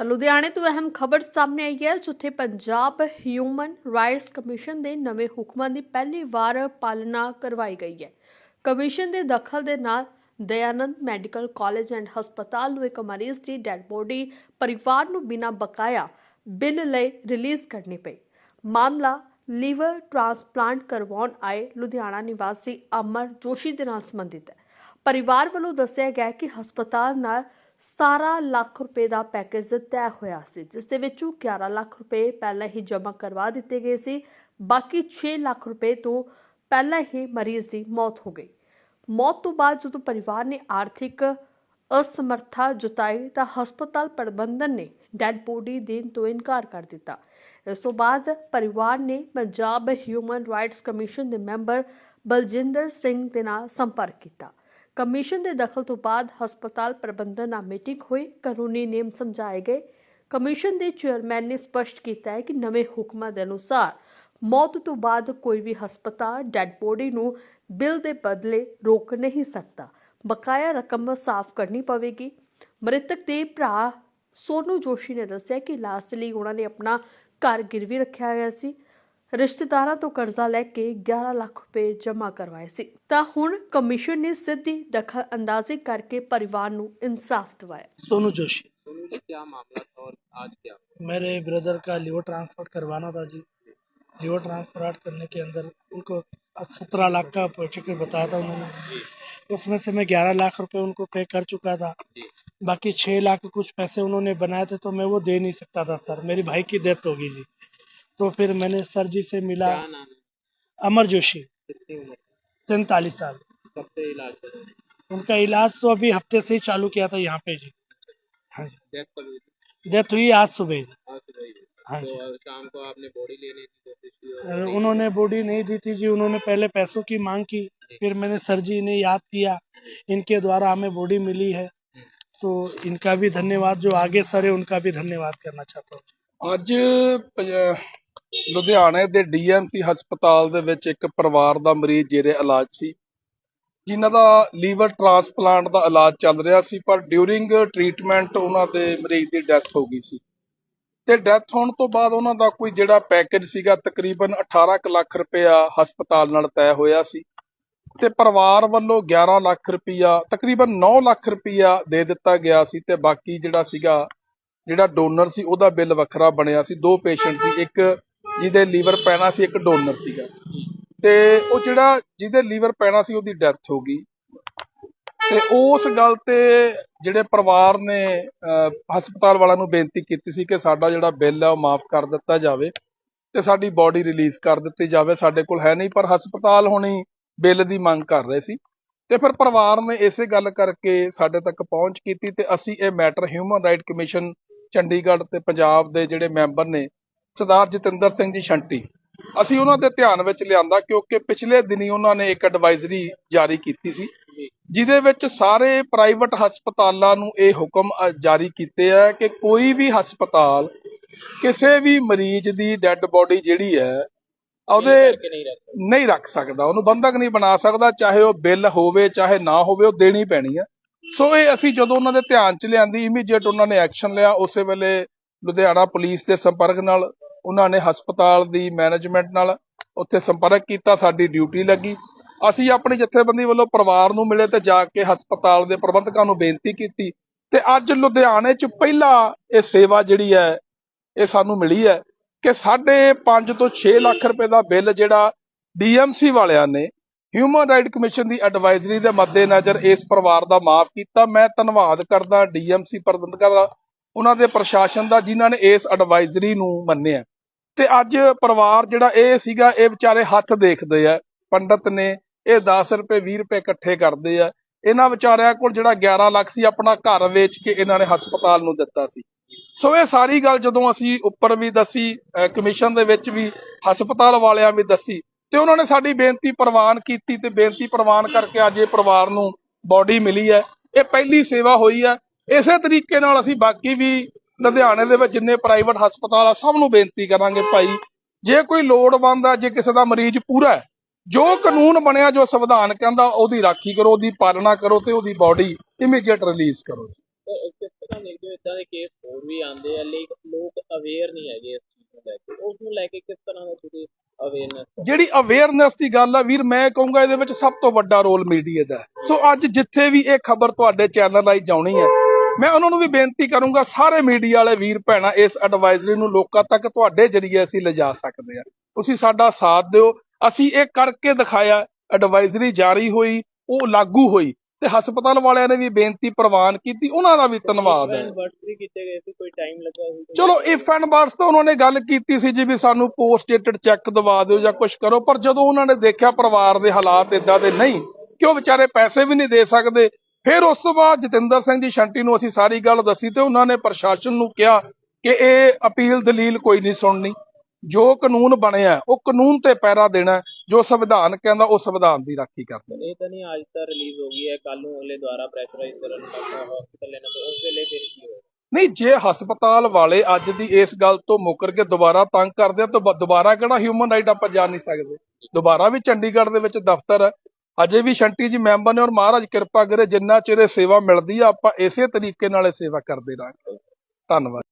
ਤਾਂ ਲੁਧਿਆਣੇ ਤੋਂ ਅਹਿਮ ਖਬਰ ਸਾਹਮਣੇ ਆਈ ਹੈ, ਜਿੱਥੇ ਪੰਜਾਬ ਹਿਊਮਨ ਰਾਈਟਸ ਕਮਿਸ਼ਨ ਦੇ ਨਵੇਂ ਹੁਕਮਾਂ ਦੀ ਪਹਿਲੀ ਵਾਰ ਪਾਲਣਾ ਕਰਵਾਈ ਗਈ ਹੈ। ਕਮਿਸ਼ਨ ਦੇ ਦਖਲ ਦੇ ਨਾਲ ਦਇਆਨੰਦ ਮੈਡੀਕਲ ਕਾਲਜ ਐਂਡ ਹਸਪਤਾਲ ਨੂੰ ਇੱਕ ਮਰੀਜ਼ ਦੀ ਡੈੱਡ ਬੋਡੀ ਪਰਿਵਾਰ ਨੂੰ ਬਿਨਾਂ ਬਕਾਇਆ ਬਿੱਲ ਲਈ ਰਿਲੀਜ਼ ਕਰਨੀ ਪਈ। ਮਾਮਲਾ ਲੀਵਰ ਟ੍ਰਾਂਸਪਲਾਂਟ ਕਰਵਾਉਣ ਆਏ ਲੁਧਿਆਣਾ ਨਿਵਾਸੀ ਅਮਰ ਜੋਸ਼ੀ ਦੇ ਨਾਲ ਸੰਬੰਧਿਤ ਹੈ। ਪਰਿਵਾਰ ਵੱਲੋਂ ਦੱਸਿਆ ਗਿਆ ਕਿ ਹਸਪਤਾਲ ਨਾਲ 17 ਲੱਖ ਰੁਪਏ ਦਾ ਪੈਕੇਜ ਤੈਅ ਹੋਇਆ ਸੀ, ਜਿਸ ਦੇ ਵਿੱਚੋਂ 11 ਲੱਖ ਰੁਪਏ ਪਹਿਲਾਂ ਹੀ ਜਮ੍ਹਾਂ ਕਰਵਾ ਦਿੱਤੇ ਗਏ ਸੀ, ਬਾਕੀ 6 ਲੱਖ ਰੁਪਏ ਤੋਂ ਪਹਿਲਾਂ ਹੀ ਮਰੀਜ਼ ਦੀ ਮੌਤ ਹੋ ਗਈ। ਮੌਤ ਤੋਂ ਬਾਅਦ ਜਦੋਂ ਪਰਿਵਾਰ ਨੇ ਆਰਥਿਕ ਅਸਮਰਥਾ ਜਤਾਈ ਤਾਂ ਹਸਪਤਾਲ ਪ੍ਰਬੰਧਨ ਨੇ ਡੈੱਡ ਬੋਡੀ ਦੇਣ ਤੋਂ ਇਨਕਾਰ ਕਰ ਦਿੱਤਾ। ਇਸ ਤੋਂ ਬਾਅਦ ਪਰਿਵਾਰ ਨੇ ਪੰਜਾਬ ਹਿਊਮਨ ਰਾਈਟਸ ਕਮਿਸ਼ਨ ਦੇ ਮੈਂਬਰ ਬਲਜਿੰਦਰ ਸਿੰਘ ਦੇ ਨਾਲ ਸੰਪਰਕ ਕੀਤਾ। ਕਮਿਸ਼ਨ ਦੇ ਦਖਲ ਤੋਂ ਬਾਅਦ ਹਸਪਤਾਲ ਪ੍ਰਬੰਧਨ ਨਾਲ ਮੀਟਿੰਗ ਹੋਈ। ਕਾਨੂੰਨੀ ਨਿਯਮ ਸਮਝਾਏ ਗਏ। ਕਮਿਸ਼ਨ ਦੇ ਚੇਅਰਮੈਨ ਨੇ ਸਪਸ਼ਟ ਕੀਤਾ ਹੈ ਕਿ ਨਵੇਂ ਹੁਕਮਾਂ ਦੇ ਅਨੁਸਾਰ ਮੌਤ ਤੋਂ ਬਾਅਦ ਕੋਈ ਵੀ ਹਸਪਤਾਲ ਡੈੱਡ ਬੋਡੀ ਨੂੰ ਬਿੱਲ ਦੇ ਬਦਲੇ ਰੋਕ ਨਹੀਂ ਸਕਦਾ। ਬਕਾਇਆ ਰਕਮ ਸਾਫ਼ ਕਰਨੀ ਪਵੇਗੀ। ਮ੍ਰਿਤਕ ਦੇ ਭਰਾ ਸੋਨੂ ਜੋਸ਼ੀ ਨੇ ਦੱਸਿਆ ਕਿ ਇਲਾਜ ਲਈ ਉਹਨਾਂ ਨੇ ਆਪਣਾ ਘਰ ਗਿਰਵੀ ਰੱਖਿਆ ਹੋਇਆ ਸੀ। ਰਿਸ਼ਤੇਦਾਰਾਂ ਤੋਂ ਕਰਜ਼ਾ ਲੈ ਕੇ 11 ਲੱਖ ਰੁਪਏ ਜਮ੍ਹਾਂ ਕਰਵਾਏ ਸੀ ਤਾਂ ਹੁਣ ਕਮਿਸ਼ਨ ਨੇ ਸਿੱਧੀ ਦਖਲ ਅੰਦਾਜ਼ੀ ਕਰਕੇ ਪਰਿਵਾਰ ਨੂੰ ਇਨਸਾਫ ਦਿਵਾਇਆ सोनू जोशी सोनू जी क्या मामला था और आज क्या हुआ? मेरे ब्रदर का लिवर ट्रांसफर करवाना था जी लिवर ट्रांसफर करने के अंदर उनको सत्रह लाख का प्रोजेक्ट बताया था उन्होंने उसमें से मैं ग्यारह लाख रुपए उनको पे कर चुका था जी बाकी छः लाख कुछ पैसे उन्होंने बनाए थे तो मैं वो दे नहीं सकता था सर मेरी भाई की डेथ हो गई जी तो फिर मैंने सर जी से मिला अमर जोशी। सैतालीस साल। इलाज उनका इलाज तो अभी हफ़्ते से ही चालू किया था यहाँ पे जी। डेथ हुई आज सुबह। हाँ जी। तो शाम को आपने बॉडी लेने की कोशिश की उन्होंने बॉडी नहीं दी थी जी उन्होंने पहले पैसों की मांग की फिर मैंने सर जी ने याद किया। इनके द्वारा हमें बॉडी मिली है। तो इनका भी धन्यवाद जो आगे सर है उनका भी धन्यवाद करना चाहता हूँ। आज ਲੁਧਿਆਣੇ ਦੇ ਡੀਐਮਸੀ ਹਸਪਤਾਲ ਦੇ ਵਿੱਚ ਇੱਕ ਪਰਿਵਾਰ ਦਾ ਮਰੀਜ਼ ਜੇਰੇ ਇਲਾਜ ਸੀ, ਜਿਨ੍ਹਾਂ ਦਾ ਲੀਵਰ ਟ੍ਰਾਂਸਪਲਾਂਟ ਦਾ ਇਲਾਜ ਚੱਲ ਰਿਹਾ ਸੀ, ਪਰ ਡਿਊਰਿੰਗ ਟ੍ਰੀਟਮੈਂਟ ਉਹਨਾਂ ਦੇ ਮਰੀਜ਼ ਦੀ ਡੈਥ ਹੋ ਗਈ ਸੀ। ਤੇ ਡੈਥ ਹੋਣ ਤੋਂ ਬਾਅਦ ਉਹਨਾਂ ਦਾ ਕੋਈ ਜਿਹੜਾ ਪੈਕੇਜ ਸੀਗਾ ਤਕਰੀਬਨ 18 ਕੁ ਲੱਖ ਰੁਪਇਆ ਹਸਪਤਾਲ ਨਾਲ ਤੈਅ ਹੋਇਆ ਸੀ ਤੇ ਪਰਿਵਾਰ ਵੱਲੋਂ 11 ਲੱਖ ਰੁਪਇਆ, ਤਕਰੀਬਨ 9 ਲੱਖ ਰੁਪਇਆ ਦੇ ਦਿੱਤਾ ਗਿਆ ਸੀ ਤੇ ਬਾਕੀ ਜਿਹੜਾ ਸੀਗਾ, ਜਿਹੜਾ ਡੋਨਰ ਸੀ ਉਹਦਾ ਬਿੱਲ ਵੱਖਰਾ ਬਣਿਆ ਸੀ, ਦੋ ਪੇਸ਼ੈਂਟ ਸੀ, ਇੱਕ ਜਿਹਦੇ ਲੀਵਰ ਪੈਣਾ ਸੀ ਇੱਕ ਡੋਨਰ ਸੀਗਾ। ਤੇ ਉਹ ਜਿਹੜਾ ਜਿਹਦੇ ਲੀਵਰ ਪੈਣਾ ਸੀ ਉਹਦੀ ਡੈਥ ਹੋ ਗਈ। ਤੇ ਉਸ ਗੱਲ ਤੇ ਜਿਹੜੇ ਪਰਿਵਾਰ ਨੇ ਅਹ, ਹਸਪਤਾਲ ਵਾਲਿਆਂ ਨੂੰ ਬੇਨਤੀ ਕੀਤੀ ਸੀ ਕਿ ਸਾਡਾ ਜਿਹੜਾ ਬਿੱਲ ਹੈ ਉਹ ਮਾਫ ਕਰ ਦਿੱਤਾ ਜਾਵੇ ਤੇ ਸਾਡੀ ਬਾਡੀ ਰਿਲੀਜ਼ ਕਰ ਦਿੱਤੀ ਜਾਵੇ। ਸਾਡੇ ਕੋਲ ਹੈ ਨਹੀਂ ਪਰ ਹਸਪਤਾਲ ਹੁਣੀ ਬਿੱਲ ਦੀ ਮੰਗ ਕਰ ਰਹੇ ਸੀ। ਤੇ ਫਿਰ ਪਰਿਵਾਰ ਨੇ ਇਸੇ ਗੱਲ ਕਰਕੇ ਸਾਡੇ ਤੱਕ ਪਹੁੰਚ ਕੀਤੀ ਤੇ ਅਸੀਂ ਇਹ matter human right commission Chandigarh ਤੇ ਪੰਜਾਬ ਦੇ ਜਿਹੜੇ ਮੈਂਬਰ ਨੇ ਸਰਦਾਰ ਜਤਿੰਦਰ ਸਿੰਘ ਜੀ ਛੰਟੀ ਅਸੀਂ ਉਹਨਾਂ ਦੇ ਧਿਆਨ ਵਿੱਚ ਲਿਆਂਦਾ ਕਿਉਂਕਿ ਪਿਛਲੇ ਦਿਨੀ ਉਹਨਾਂ ਨੇ ਇੱਕ ਐਡਵਾਈਜ਼ਰੀ ਜਾਰੀ ਕੀਤੀ ਸੀ ਜਿਹਦੇ ਵਿੱਚ ਸਾਰੇ ਪ੍ਰਾਈਵੇਟ ਹਸਪਤਾਲਾਂ ਨੂੰ ਇਹ ਹੁਕਮ ਜਾਰੀ ਕੀਤੇ ਆ ਕਿ ਕੋਈ ਵੀ ਹਸਪਤਾਲ ਕਿਸੇ ਵੀ ਮਰੀਜ਼ ਦੀ ਡੈੱਡ ਬੋਡੀ ਜਿਹੜੀ ਹੈ ਉਹਦੇ ਨਹੀਂ ਰੱਖ ਸਕਦਾ। ਉਹਨੂੰ ਬੰਧਕ ਨਹੀਂ ਬਣਾ ਸਕਦਾ ਚਾਹੇ ਉਹ ਬਿੱਲ ਹੋਵੇ ਚਾਹੇ ਨਾ ਹੋਵੇ ਉਹ ਦੇਣੀ ਪੈਣੀ ਆ। ਸੋ ਇਹ ਅਸੀਂ ਜਦੋਂ ਉਹਨਾਂ ਦੇ ਧਿਆਨ 'ਚ ਲਿਆਂਦੀ ਇਮੀਡੀਏਟ ਉਹਨਾਂ ਨੇ ਐਕਸ਼ਨ ਲਿਆ ਉਸੇ ਵੇਲੇ ਲੁਧਿਆਣਾ ਪੁਲਿਸ ਦੇ ਸੰਪਰਕ ਨਾਲ, ਉਹਨਾਂ ਨੇ ਹਸਪਤਾਲ ਦੀ ਮੈਨੇਜਮੈਂਟ ਨਾਲ ਉੱਥੇ ਸੰਪਰਕ ਕੀਤਾ, ਸਾਡੀ ਡਿਊਟੀ ਲੱਗੀ। ਅਸੀਂ ਆਪਣੀ ਜਥੇਬੰਦੀ ਵੱਲੋਂ ਪਰਿਵਾਰ ਨੂੰ ਮਿਲੇ ਤੇ ਜਾ ਕੇ ਹਸਪਤਾਲ ਦੇ ਪ੍ਰਬੰਧਕਾਂ ਨੂੰ ਬੇਨਤੀ ਕੀਤੀ। ਤੇ ਅੱਜ ਲੁਧਿਆਣੇ ਚ ਪਹਿਲਾ ਇਹ ਸੇਵਾ ਜਿਹੜੀ ਹੈ, ਇਹ ਸਾਨੂੰ ਮਿਲੀ ਹੈ ਕਿ ਸਾਢੇ 5 ਤੋਂ 6 ਲੱਖ ਰੁਪਏ ਦਾ ਬਿੱਲ ਜਿਹੜਾ ਡੀਐਮਸੀ ਵਾਲਿਆਂ ਨੇ ਹਿਊਮਨ ਰਾਈਟ ਕਮਿਸ਼ਨ ਦੀ ਐਡਵਾਈਜ਼ਰੀ ਦੇ ਮੱਦੇਨਜ਼ਰ ਇਸ ਪਰਿਵਾਰ ਦਾ ਮਾਫ ਕੀਤਾ। ਮੈਂ ਧੰਨਵਾਦ ਕਰਦਾ ਡੀਐਮਸੀ ਪ੍ਰਬੰਧਕਾਂ ਦਾ ਉਹਨਾਂ ਦੇ ਪ੍ਰਸ਼ਾਸਨ ਦਾ ਜਿਨ੍ਹਾਂ ਨੇ ਇਸ ਐਡਵਾਈਜ਼ਰੀ ਨੂੰ ਮੰਨਿਆ ਤੇ ਅੱਜ ਪਰਿਵਾਰ ਜਿਹੜਾ ਇਹ ਸੀਗਾ, ਇਹ ਵਿਚਾਰੇ ਹੱਥ ਦੇਖਦੇ ਆ। ਪੰਡਤ ਨੇ ਇਹ 10 ਰੁਪਏ 20 ਰੁਪਏ ਇਕੱਠੇ ਕਰਦੇ ਆ। ਇਹਨਾਂ ਵਿਚਾਰਿਆਂ ਕੋਲ ਜਿਹੜਾ 11 ਲੱਖ ਸੀ, ਆਪਣਾ ਘਰ ਵੇਚ ਕੇ ਇਹਨਾਂ ਨੇ ਹਸਪਤਾਲ ਨੂੰ ਦਿੱਤਾ ਸੀ। ਸੋ ਇਹ ਸਾਰੀ ਗੱਲ ਜਦੋਂ ਅਸੀਂ ਉੱਪਰ ਵੀ ਦੱਸੀ ਕਮਿਸ਼ਨ ਦੇ ਵਿੱਚ ਵੀ, ਹਸਪਤਾਲ ਵਾਲਿਆਂ ਵੀ ਦੱਸੀ, ਤੇ ਉਹਨਾਂ ਨੇ ਸਾਡੀ ਬੇਨਤੀ ਪ੍ਰਵਾਨ ਕੀਤੀ ਤੇ ਬੇਨਤੀ ਪ੍ਰਵਾਨ ਕਰਕੇ ਅੱਜ ਇਹ ਪਰਿਵਾਰ ਨੂੰ ਬਾਡੀ ਮਿਲੀ ਹੈ। ਇਹ ਪਹਿਲੀ ਸੇਵਾ ਹੋਈ ਹੈ। ਇਸੇ ਤਰੀਕੇ ਨਾਲ ਅਸੀਂ ਬਾਕੀ ਵੀ ਲੁਧਿਆਣੇ ਦੇ ਵਿੱਚ ਜਿੰਨੇ ਪ੍ਰਾਈਵੇਟ ਹਸਪਤਾਲ ਆ ਸਭ ਨੂੰ ਬੇਨਤੀ ਕਰਾਂਗੇ ਭਾਈ ਜੇ ਕੋਈ ਲੋੜਵੰਦ ਆ ਜੇ ਕਿਸੇ ਦਾ ਮਰੀਜ਼ ਪੂਰਾ ਹੈ ਜੋ ਕਾਨੂੰਨ ਬਣਿਆ ਜੋ ਸੰਵਿਧਾਨ ਕਹਿੰਦਾ ਉਹਦੀ ਰਾਖੀ ਕਰੋ ਉਹਦੀ ਪਾਲਣਾ ਕਰੋ ਤੇ ਉਹਦੀ ਬਾਡੀ ਇਮੀਡੀਏਟ ਰਿਲੀਜ਼ ਕਰੋ। ਕਿਸ ਜਿਹੜੀ ਅਵੇਅਰਨੈਸ ਦੀ ਗੱਲ ਆ ਵੀਰ ਮੈਂ ਕਹੂੰਗਾ ਇਹਦੇ ਵਿੱਚ ਸਭ ਤੋਂ ਵੱਡਾ ਰੋਲ ਮੀਡੀਆ ਦਾ। ਸੋ ਅੱਜ ਜਿੱਥੇ ਵੀ ਇਹ ਖਬਰ ਤੁਹਾਡੇ ਚੈਨਲ ਲਈ ਜਾਣੀ ਹੈ ਮੈਂ ਉਹਨਾਂ ਨੂੰ ਵੀ ਬੇਨਤੀ ਕਰੂੰਗਾ ਸਾਰੇ ਮੀਡੀਆ ਵਾਲੇ ਵੀਰ ਭੈਣਾਂ ਇਸ ਐਡਵਾਈਜ਼ਰੀ ਨੂੰ ਲੋਕਾਂ ਤੱਕ ਤੁਹਾਡੇ ਜਰੀਏ ਅਸੀਂ ਲਿਜਾ ਸਕਦੇ ਹਾਂ। ਤੁਸੀਂ ਸਾਡਾ ਸਾਥ ਦਿਓ। ਅਸੀਂ ਇਹ ਕਰਕੇ ਦਿਖਾਇਆ ਐਡਵਾਈਜ਼ਰੀ ਜਾਰੀ ਹੋਈ ਉਹ ਲਾਗੂ ਹੋਈ ਤੇ ਹਸਪਤਾਲ ਵਾਲਿਆਂ ਨੇ ਵੀ ਬੇਨਤੀ ਪ੍ਰਵਾਨ ਕੀਤੀ ਉਹਨਾਂ ਦਾ ਵੀ ਧੰਨਵਾਦ ਹੈ। ਚਲੋ ਇਫ ਐਂਡ ਬਰਡਸ ਤਾਂ ਉਹਨਾਂ ਨੇ ਗੱਲ ਕੀਤੀ ਸੀ ਜੀ ਵੀ ਸਾਨੂੰ ਪੋਸਟ ਡੇਟਡ ਚੈੱਕ ਦਵਾ ਦਿਓ ਜਾਂ ਕੁਝ ਕਰੋ ਪਰ ਜਦੋਂ ਉਹਨਾਂ ਨੇ ਦੇਖਿਆ ਪਰਿਵਾਰ ਦੇ ਹਾਲਾਤ ਇਦਾਂ ਦੇ ਨਹੀਂ ਕਿ ਉਹ ਵਿਚਾਰੇ ਪੈਸੇ ਵੀ ਨਹੀਂ ਦੇ ਸਕਦੇ ਫਿਰ ਉਸ ਤੋਂ ਬਾਅਦ ਜਤਿੰਦਰ ਸਿੰਘ ਜੀ ਸ਼ੰਟੀ ਨੂੰ ਅਸੀਂ ਸਾਰੀ ਗੱਲ ਦੱਸੀ ਤੇ ਉਹਨਾਂ ਨੇ ਪ੍ਰਸ਼ਾਸਨ ਨੂੰ ਕਿਹਾ ਕਿ ਇਹ ਅਪੀਲ ਦਲੀਲ ਕੋਈ ਨਹੀਂ ਸੁਣਨੀ। ਜੋ ਕਾਨੂੰਨ ਬਣਿਆ ਉਹ ਕਾਨੂੰਨ ਤੇ ਪੈਰਾ ਦੇਣਾ। ਜੋ ਸੰਵਿਧਾਨ ਕਹਿੰਦਾ ਉਹ ਸੰਵਿਧਾਨ ਦੀ ਰਾਖੀ ਕਰਦਾ ਇਹ ਤਾਂ ਨਹੀਂ ਅੱਜ ਤਾਂ ਰਿਲੀਜ਼ ਹੋ ਗਈ ਹੈ। ਕੱਲ ਨੂੰ ਅਗਲੇ ਦੁਆਰਾ ਪ੍ਰੈਸ਼ਰਾਈਜ਼ ਕਰਨ ਲੱਗਾ ਹਸਪੀਟਲ ਲੈਣਾ ਤੇ ਉਸ ਵੇਲੇ ਫਿਰ ਕੀ ਹੋਏਗਾ ਨਹੀਂ ਜੇ ਹਸਪਤਾਲ ਵਾਲੇ ਅੱਜ ਦੀ ਇਸ ਗੱਲ ਤੋਂ ਮੁੱਕਰ ਕੇ ਦੁਬਾਰਾ ਤੰਗ ਕਰਦੇ ਆ ਤਾਂ ਦੁਬਾਰਾ ਕਿਹੜਾ ਹਿਊਮਨ ਰਾਈਟ ਆਪਾਂ ਜਾ ਨਹੀਂ ਸਕਦੇ? ਦੁਬਾਰਾ ਵੀ ਚੰਡੀਗੜ੍ਹ ਦੇ ਵਿੱਚ ਦਫ਼ਤਰ ਹੈ। ਅਜੇ ਵੀ ਸ਼ੰਟੀ ਜੀ ਮੈਂਬਰ ਨੇ ਔਰ ਮਹਾਰਾਜ ਕਿਰਪਾ ਕਰੇ ਜਿੰਨਾ ਚਿਰ ਇਹ ਸੇਵਾ ਮਿਲਦੀ ਆ, ਆਪਾਂ ਇਸੇ ਤਰੀਕੇ ਨਾਲ ਇਹ ਸੇਵਾ ਕਰਦੇ ਰਹਾਂਗੇ। ਧੰਨਵਾਦ।